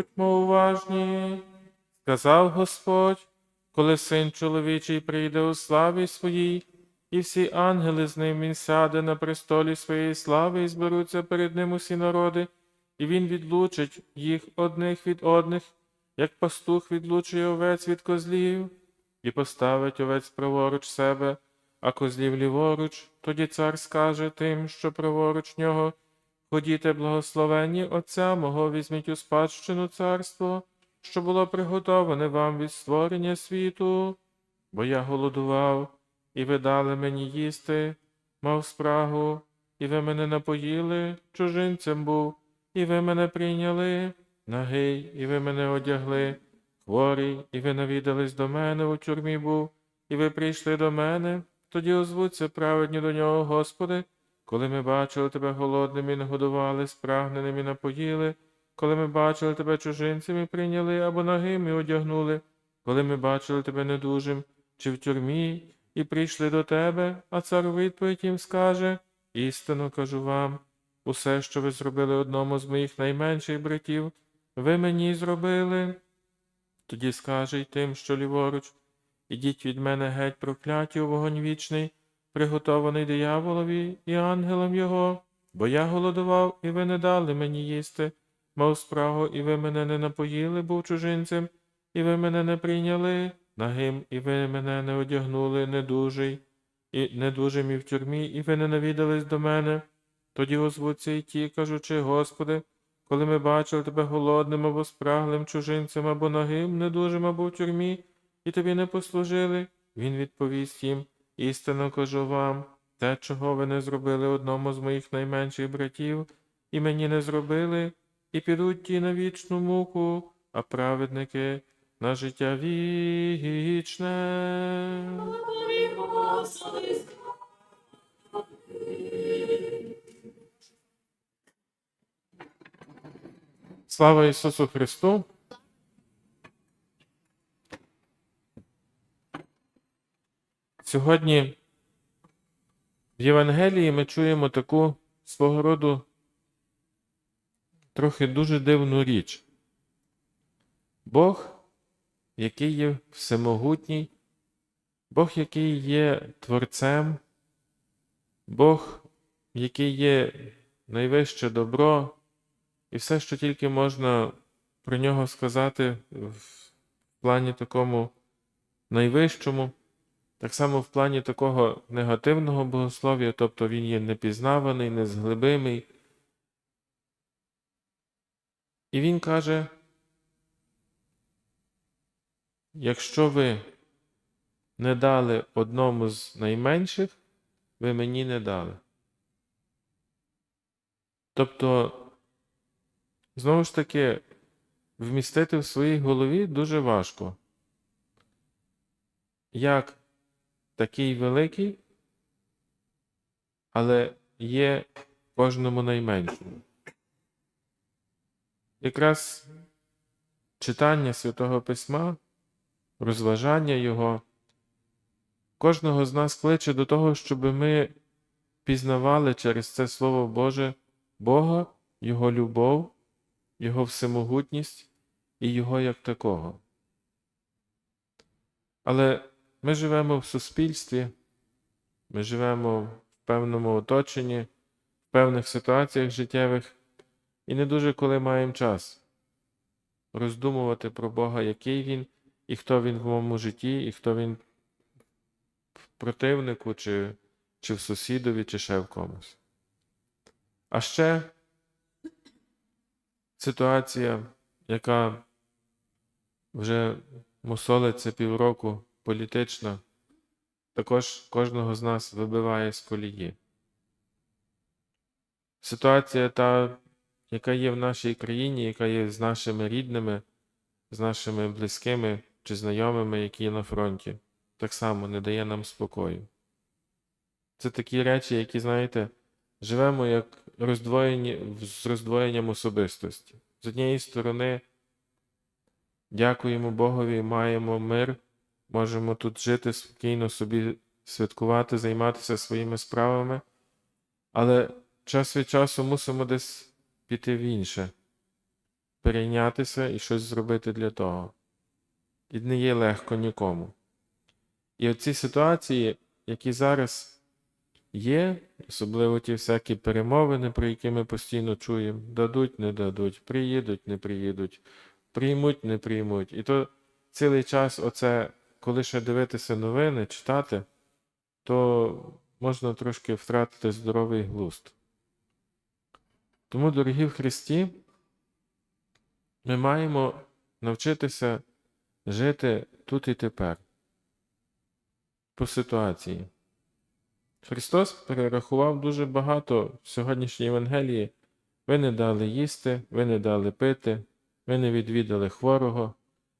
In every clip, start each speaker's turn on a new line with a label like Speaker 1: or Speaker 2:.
Speaker 1: Будьмо уважні, сказав Господь, коли син чоловічий прийде у славі своїй, і всі ангели з ним він сяде на престолі своєї слави і зберуться перед ним усі народи, і він відлучить їх одних від одних, як пастух відлучує овець від козлів, і поставить овець праворуч себе, а козлів ліворуч, тоді цар скаже тим, що праворуч нього, ходіте благословенні Отця мого, візьміть у спадщину царство, що було приготоване вам від створення світу, бо я голодував, і ви дали мені їсти, мав спрагу, і ви мене напоїли, чужинцем був, і ви мене прийняли, нагий, і ви мене одягли, хворий, і ви навідались до мене, у тюрмі був, і ви прийшли до мене, тоді озвуться праведні до нього, Господи, коли ми бачили тебе голодним і нагодували, спрагненим і напоїли, коли ми бачили тебе чужинцем і прийняли або нагим і одягнули, коли ми бачили тебе недужим чи в тюрмі, і прийшли до тебе, а цар у відповідь їм скаже істинно кажу вам, усе, що ви зробили одному з моїх найменших братів, ви мені зробили. Тоді скаже й тим, що ліворуч, ідіть від мене геть прокляті у вогонь вічний, приготований дияволові і ангелам його, бо я голодував, і ви не дали мені їсти, мав спрагу, і ви мене не напоїли, був чужинцем, і ви мене не прийняли, нагим, і ви мене не одягнули, недужий, і недужим і в тюрмі, і ви не навідались до мене. Тоді озвуться й ті, кажучи, Господи, коли ми бачили тебе голодним або спраглим чужинцем, або нагим, недужим, або в тюрмі, і тобі не послужили, він відповість їм, істинно кажу вам, те, чого ви не зробили одному з моїх найменших братів, і мені не зробили, і підуть ті на вічну муку, а праведники на життя вічне. Слава Ісусу Христу! Сьогодні в Євангелії ми чуємо таку свого роду трохи дуже дивну річ. Бог, який є всемогутній, Бог, який є Творцем, Бог, який є найвище добро, і все, що тільки можна про нього сказати в плані такому найвищому, так само в плані такого негативного богослов'я, тобто він є непізнаваний, незглибимий. І він каже, якщо ви не дали одному з найменших, ви мені не дали. Тобто, знову ж таки, вмістити в своїй голові дуже важко. Як такий великий, але є кожному найменшому. Якраз читання Святого Письма, розважання Його, кожного з нас кличе до того, щоб ми пізнавали через це Слово Боже Бога, Його любов, Його всемогутність і Його як такого. Але ми живемо в суспільстві, ми живемо в певному оточенні, в певних ситуаціях життєвих, і не дуже коли маємо час роздумувати про Бога, який Він, і хто Він в моєму житті, і хто Він в противнику, чи, чи в сусідові, чи ще в комусь. А ще ситуація, яка вже мусолиться півроку політична, також кожного з нас вибиває з колії. Ситуація та, яка є в нашій країні, яка є з нашими рідними, з нашими близькими чи знайомими, які є на фронті, так само не дає нам спокою. Це такі речі, які, знаєте, живемо як роздвоєні, з роздвоєнням особистості. З однієї сторони, дякуємо Богові, маємо мир, можемо тут жити спокійно собі, святкувати, займатися своїми справами, але час від часу мусимо десь піти в інше. перейнятися і щось зробити для того. І не є легко нікому. І оці ситуації, які зараз є, особливо ті всякі перемовини, про які ми постійно чуємо, дадуть, не дадуть, приїдуть, не приїдуть, приймуть, не приймуть. І то цілий час, оце, коли ще дивитися новини, читати, то можна трошки втратити здоровий глузд. Тому, дорогі в Христі, ми маємо навчитися жити тут і тепер, по ситуації. Христос перерахував дуже багато в сьогоднішній Євангелії. Ви не дали їсти, ви не дали пити, ви не відвідали хворого,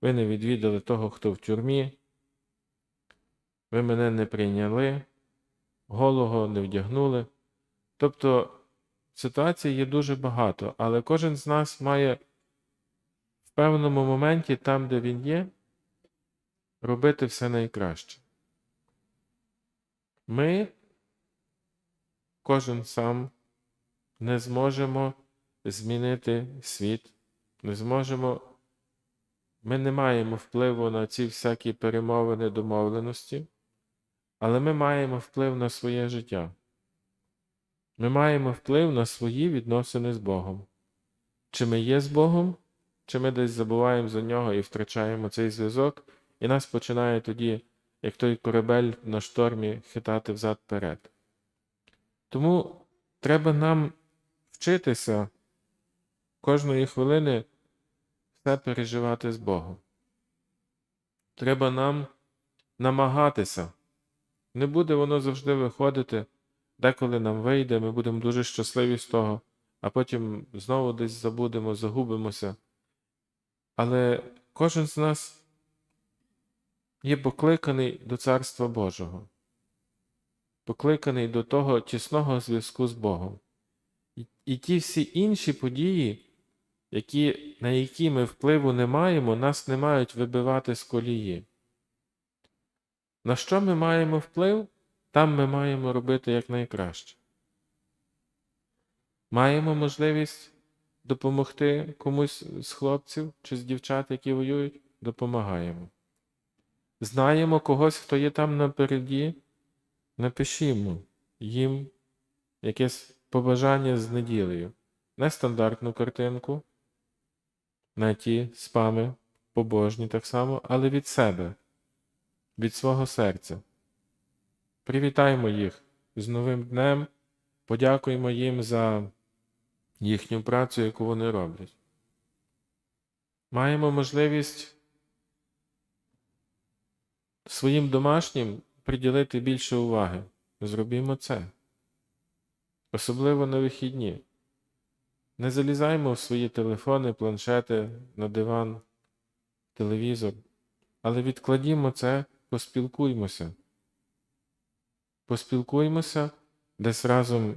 Speaker 1: ви не відвідали того, хто в тюрмі, ви мене не прийняли, голого не вдягнули. Тобто ситуацій є дуже багато, але кожен з нас має в певному моменті, там, де він є, робити все найкраще. Ми, кожен сам, не зможемо змінити світ, не зможемо, ми не маємо впливу на ці всякі перемовини домовленості, але ми маємо вплив на своє життя. Ми маємо вплив на свої відносини з Богом. Чи ми є з Богом, чи ми десь забуваємо за нього і втрачаємо цей зв'язок, і нас починає тоді, як той корабель на штормі, хитати взад-перед. Тому треба нам вчитися кожної хвилини все переживати з Богом. Треба нам намагатися. Не буде воно завжди виходити. Деколи нам вийде, ми будемо дуже щасливі з того, а потім знову десь забудемо, загубимося. Але кожен з нас є покликаний до Царства Божого, покликаний до того тісного зв'язку з Богом. І, ті всі інші події, які, на які ми впливу не маємо, нас не мають вибивати з колії. На що ми маємо вплив? Там ми маємо робити якнайкраще. Маємо можливість допомогти комусь з хлопців чи з дівчат, які воюють, допомагаємо. Знаємо когось, хто є там напереді, напишімо їм якесь побажання з неділею. Нестандартну картинку, на ті спами побожні так само, але від себе, від свого серця. Привітаємо їх з новим днем, подякуємо їм за їхню працю, яку вони роблять. Маємо можливість своїм домашнім приділити більше уваги. Зробімо це. Особливо на вихідні. Не залізаймо в свої телефони, планшети, на диван, телевізор, але відкладімо це, поспілкуймося. Поспілкуймося десь разом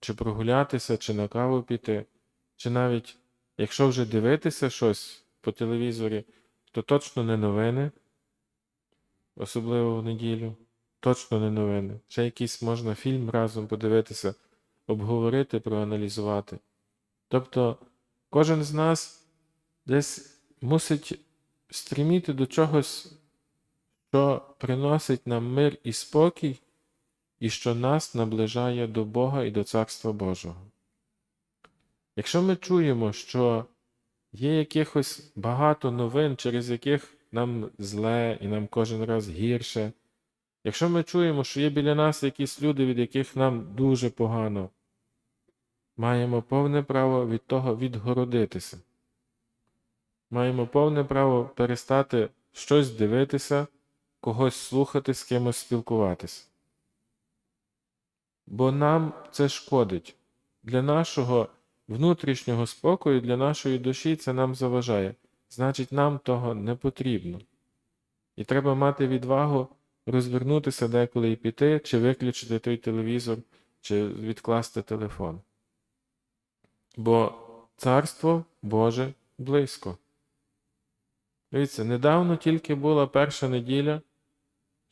Speaker 1: чи прогулятися, чи на каву піти, чи навіть, якщо вже дивитися щось по телевізорі, то точно не новини, особливо в неділю, точно не новини. Ще якийсь можна фільм разом подивитися, обговорити, проаналізувати. Тобто кожен з нас десь мусить стріміти до чогось, що приносить нам мир і спокій і що нас наближає до Бога і до Царства Божого. Якщо ми чуємо, що є якихось багато новин, через яких нам зле і нам кожен раз гірше, якщо ми чуємо, що є біля нас якісь люди, від яких нам дуже погано, маємо повне право від того відгородитися. Маємо повне право перестати щось дивитися, когось слухати, з кимось спілкуватися бо нам це шкодить. Для нашого внутрішнього спокою, для нашої душі це нам заважає. Значить, нам того не потрібно. І треба мати відвагу розвернутися деколи і піти, чи виключити той телевізор, чи відкласти телефон. Бо Царство Боже близько. Дивіться, недавно тільки була перша неділя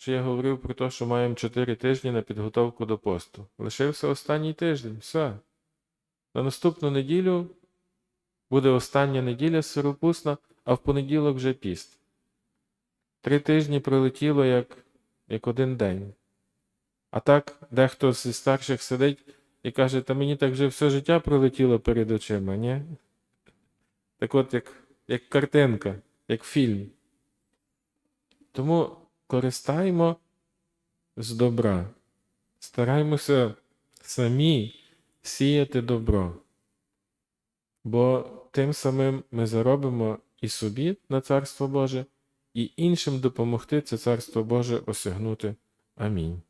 Speaker 1: що я говорив про те, що маємо 4 тижні на підготовку до посту. Лишився останній тиждень, все. На наступну неділю буде остання неділя сиропусна, а в понеділок вже піст. Три тижні пролетіло як, як один день. А так дехто зі старших сидить і каже, та мені так вже все життя пролетіло перед очима, ні? Так от, як, як картинка, як фільм. Тому користаймо з добра. Стараймося самі сіяти добро. Бо тим самим ми заробимо і собі на Царство Боже, і іншим допомогти це Царство Боже осягнути. Амінь.